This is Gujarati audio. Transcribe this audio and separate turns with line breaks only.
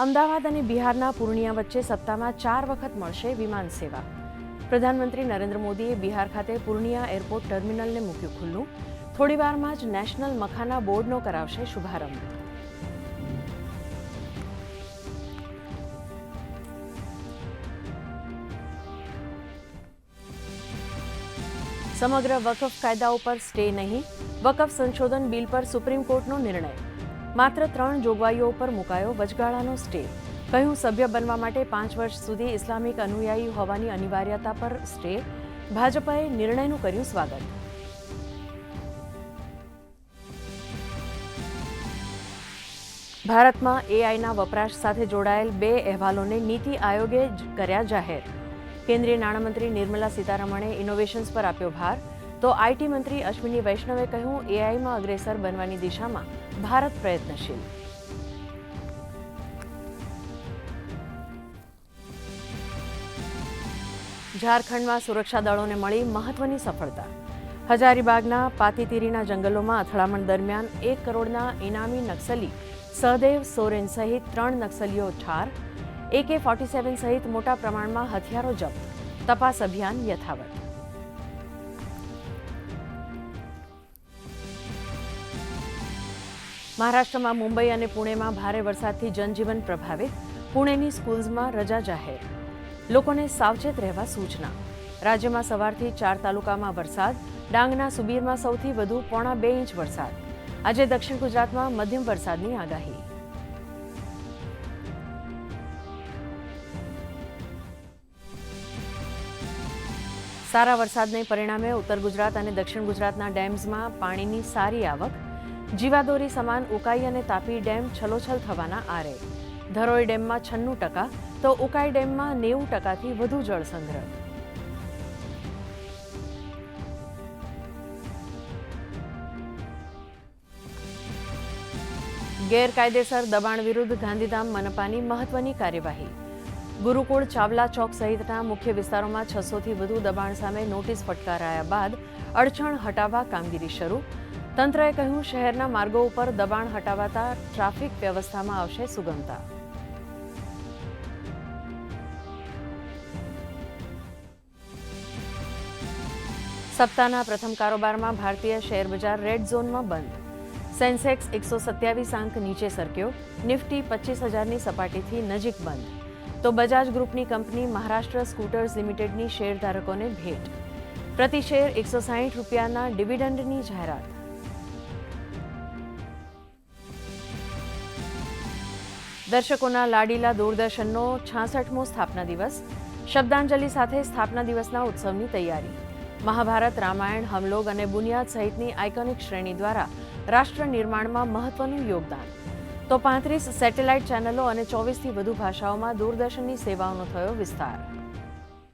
અમદાવાદ અને બિહારના પૂર્ણિયા વચ્ચે સપ્તાહમાં ચાર વખત મળશે વિમાન સેવા. પ્રધાનમંત્રી નરેન્દ્ર મોદીએ બિહાર ખાતે પૂર્ણિયા એરપોર્ટ ટર્મિનલને મૂક્યું ખુલ્લું. થોડીવારમાં જ નેશનલ મખાના બોર્ડનો કરાવશે શુભારંભ. સમગ્ર વકફ કાયદા ઉપર સ્ટે નહીં. વકફ સંશોધન બિલ પર સુપ્રીમ કોર્ટનો નિર્ણય. માત્ર ત્રણ જોગવાઈઓ ઉપર મુકાયો વચગાળાનો સ્ટે કહ્યું, સભ્ય બનવા માટે પાંચ વર્ષ સુધી ઇસ્લામિક અનુયાયી હોવાની અનિવાર્યતા પર સ્ટે ભાજપાએ નિર્ણયનું કર્યું સ્વાગત. ભારતમાં એઆઈના વપરાશ સાથે જોડાયેલ બે અહેવાલોને નીતિ આયોગે જ કર્યા જાહેર. કેન્દ્રીય નાણામંત્રી નિર્મલા સીતારમણે ઇનોવેશન્સ પર આપ્યો ભાર. તો આઈટી મંત્રી અશ્વિની વૈષ્ણવે કહ્યું, એઆઈમાં અગ્રેસર બનવાની દિશામાં ભારત પ્રયત્નશીલ. ઝારખંડમાં સુરક્ષા દળોને મળી મહત્વની સફળતા. હજારીબાગના પાતીતીરીના જંગલોમાં અથડામણ દરમિયાન એક કરોડના ઇનામી નક્સલી સહદેવ સોરેન સહિત ત્રણ નક્સલીઓ ઠાર, એકે ફોર્ટી સેવન સહિત મોટા પ્રમાણમાં હથિયારો જપ્ત. તપાસ અભિયાન યથાવત. મહારાષ્ટ્રમાં મુંબઈ અને પુણેમાં ભારે વરસાદથી જનજીવન પ્રભાવિત. પુણેની સ્કૂલ્સમાં રજા જાહેર. લોકોને સાવચેત રહેવા સૂચના. રાજ્યમાં સવારથી ચાર તાલુકામાં વરસાદ. ડાંગના સુબીરમાં સૌથી વધુ પોણા બે ઇંચ વરસાદ. આજે દક્ષિણ ગુજરાતમાં મધ્યમ વરસાદની આગાહી. સારા વરસાદને પરિણામે ઉત્તર ગુજરાત અને દક્ષિણ ગુજરાતના ડેમ્સમાં પાણીની સારી આવક. જીવાદોરી સમાન ઉકાઈ અને તાપી ડેમ છલોછલ થવાના આરે ધરોઈ ડેમમાં છન્નું ટકા, તો ઉકાઈ ડેમમાં નેવું ટકાથી વધુ જળ સંગ્રહ. ગેરકાયદેસર દબાણ વિરુદ્ધ ગાંધીધામ મનપાની મહત્વની કાર્યવાહી. ગુરુકુળ ચાવલા ચોક સહિતના મુખ્ય વિસ્તારોમાં છસોથી વધુ દબાણ સામે નોટિસ ફટકારાયા બાદ અડચણ હટાવવા કામગીરી શરૂ. તંત્રએ કહ્યું, શહેરના માર્ગો ઉપર દબાણ હટાવાતા ટ્રાફિક વ્યવસ્થામાં આવશે સુગમતા. સપ્તાહના પ્રથમ કારોબારમાં ભારતીય શેર બજાર રેડ ઝોનમાં બંધ. સેન્સેક્સ એકસો સત્યાવીસ અંક નીચે સરક્યો, નિફ્ટી પચીસ હજારની સપાટીથી નજીક બંધ. તો બજાજ ગ્રુપની કંપની મહારાષ્ટ્ર સ્કૂટર્સ લિમિટેડની શેરધારકોને ભેટ. પ્રતિ શેર એકસો સાહીઠ રૂપિયાના ડિવિડન્ડની જાહેરાત. દર્શકોના લાડીલા દૂરદર્શનનો છાસઠમો સ્થાપના દિવસ, શબ્દાંજલિ સાથે સ્થાપના દિવસના ઉત્સવની તૈયારી. મહાભારત, રામાયણ, હમલોગ અને બુનિયાદ સહિતની આઇકોનિક શ્રેણી દ્વારા રાષ્ટ્ર નિર્માણમાં મહત્વનું યોગદાન. તો પાંત્રીસ સેટેલાઇટ ચેનલો અને ચોવીસથી વધુ ભાષાઓમાં દૂરદર્શનની સેવાઓનો થયો વિસ્તાર.